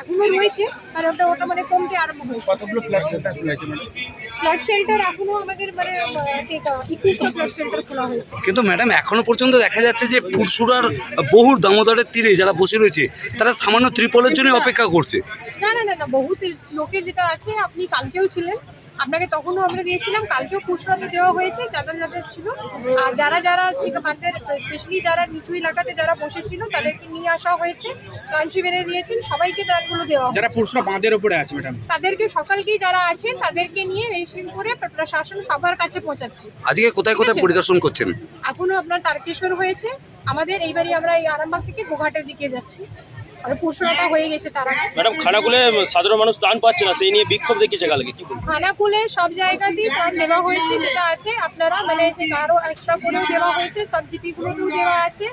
এখনও রয়েছে আর ওটা ওটা মানে কমতে আরম্ভ হয়েছে। কতগুলো ফ্ল্যাট শেল্টার খোলা হয়েছে ম্যাডাম ফ্লাড শেল্টার এখনও আমাদের মানে একুশটা ফ্ল্যাট শেল্টার খোলা হয়েছে। কিন্তু ম্যাডাম এখনও পর্যন্ত দেখা যাচ্ছে যে পুরসুরার বহু দামোদরের তীরে যারা বসে রয়েছে তারা সামান্য ত্রিপলের জন্য অপেক্ষা করছে। না না না না বহুত লোকের যেটা আছে আপনি কালকেও ছিলেন আপনাকে তখনও আমরা দিয়েছিলাম কালকেও খুচরাতে দেওয়া হয়েছে যাদের যাদের ছিল। আর যারা যারা আমাদের স্পেশালি যারা নিচু এলাকাতে যারা বসেছিল তাদেরকে নিয়ে আসা হয়েছে লাঞ্চি বেড়ে নিয়েছেন সবাইকে তারগুলো দেওয়া। যারা পুরুষরা বাঁধের উপরে আছে ম্যাডাম তাদেরকে সকালকেই যারা আছেন তাদেরকে নিয়ে ভেরিফিং করে প্রশাসন সবার কাছে পৌঁছাচ্ছে। আজকে কোথায় কোথায় পরিদর্শন করছেন? এখনও আপনার তারকেশ্বর হয়েছে। আমাদের এইবারই আমরা এই আরামবাগ থেকে গোঘাটের দিকে যাচ্ছি। আর পুরসুরাটা হয়ে গেছে তার। ম্যাডাম খানাকুলে সাধারণ মানুষ ত্রাণ পাচ্ছে না সেই নিয়ে বিক্ষোভ দেখিয়েছে কালকে কি খানাকুলে সব জায়গাতেই ত্রাণ দেওয়া হয়েছে যেটা আছে আপনারা মানে আরও এক্সট্রা করেও দেওয়া হয়েছে সব জিপিগুলোতেও দেওয়া আছে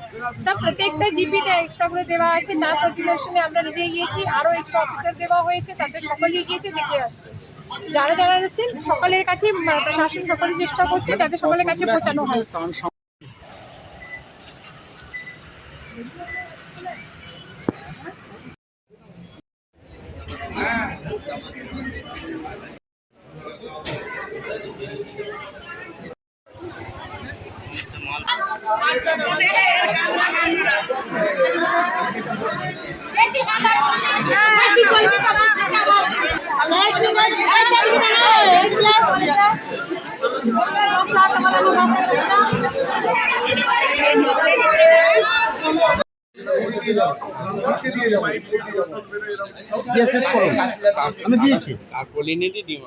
সব প্রত্যেকটা জিপিতে এক্সট্রা করে দেওয়া আছে তার পরিদর্শনে আমরা নিজে গিয়েছি আরও এক্সট্রা অফিসার দেওয়া হয়েছে তাদের সকলেই গিয়েছে দেখে আসছে। যারা যারা আছেন সকলের কাছে প্রশাসন সকলে চেষ্টা করছে যাতে সকলের কাছে পৌঁছানো হয়। Thank you. আমি দিয়েছি আর পলিনেটি দিব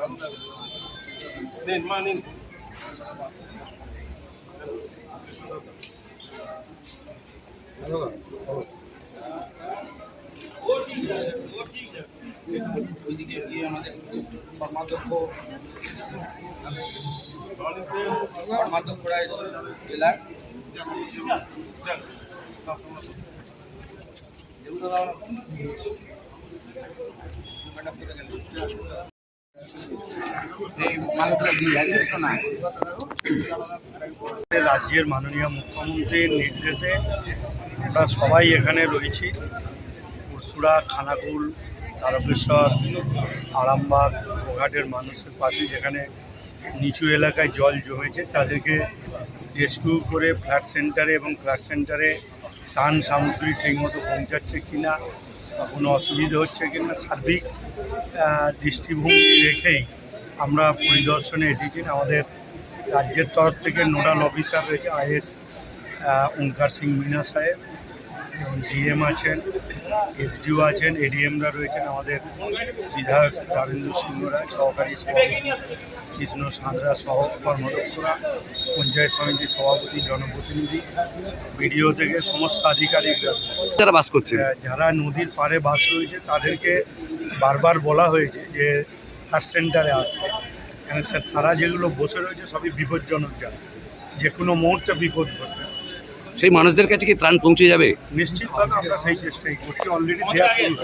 নামটা দেখুন কি বাংলা ওইদিকে আমাদের কর্মাধ্যক্ষ কর্মাধ্যক্ষ রায় জেলার যাচ্ছে না রাজ্যের মাননীয় মুখ্যমন্ত্রীর নির্দেশে আমরা সবাই এখানে রয়েছি। পুরসুরা খানাকুল, তারকেশ্বর, আরামবাগ, গোঘাটের মানুষের পাশে যেখানে নিচু এলাকায় জল জমেছে, তাদেরকে রেস্কিউ করে ফ্ল্যাট সেন্টারে এবং ফ্ল্যাট সেন্টারে ত্রাণ সামগ্রী ঠিকমতো পৌঁছাচ্ছে কিনা কোনো অসুবিধে হচ্ছে কিনা সার্বিক দৃষ্টিভঙ্গি রেখেই আমরা পরিদর্শনে এসেছি। আমাদের রাজ্যের তরফ থেকে নোডাল অফিসার রয়েছে আইএস ওঙ্কার সিং মিনা সাহেব এবং ডিএম আছেন। এসডিও আছেন এডিএমরা রয়েছেন আমাদের বিধায়ক রাবেন্দ্র সিংহ রায় সহকারী সভাপতি কৃষ্ণ সাঁতরা সহ কর্মদক্ষরা পঞ্চায়েত সমিতির সভাপতি জনপ্রতিনিধি বিডিও থেকে সমস্ত আধিকারিকরা। যারা বাস করছেন? আহ, যারা নদীর পাড়ে বাস রয়েছে তাদেরকে বারবার বলা হয়েছে যে হার্ট সেন্টারে আসতে। কেন স্যার তারা যেগুলো বসে রয়েছে সবই বিপজ্জনক জায়গা। যে কোনো মুহূর্তে বিপদ ঘটবে সেই মানুষদের কাছে কি ত্রাণ পৌঁছে যাবে নিশ্চিতভাবে আমরা সেই চেষ্টাই করছি অলরেডি দেওয়া শুরু।